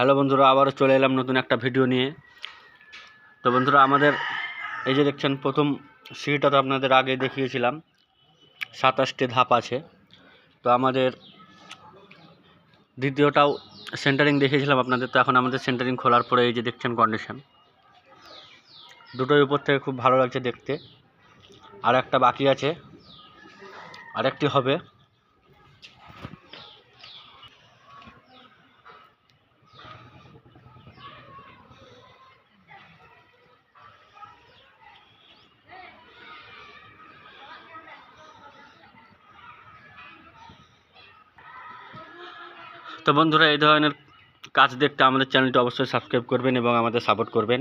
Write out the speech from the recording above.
Hello বন্ধুরা, আবারও চলে এলাম নতুন একটা ভিডিও নিয়ে। তো বন্ধুরা, আমাদের এই যে দেখছেন, প্রথম সিঁড়িটা তো আপনাদের আগে দেখিয়েছিলাম। সাতাশটি ধাপ আছে। তো আমাদের দ্বিতীয়টাও সেন্টারিং দেখিয়েছিলাম আপনাদের, তো এখন আমাদের সেন্টারিং খোলার পরে এই যে দেখছেন কন্ডিশন দুটোই উপর থেকে খুব ভালো লাগছে দেখতে। আর একটা বাকি আছে। আরেকটি হবে। তো বন্ধুরা, এই ধরনের কাজ দেখতে আমাদের চ্যানেলটি অবশ্যই সাবস্ক্রাইব করবেন এবং আমাদের সাপোর্ট করবেন।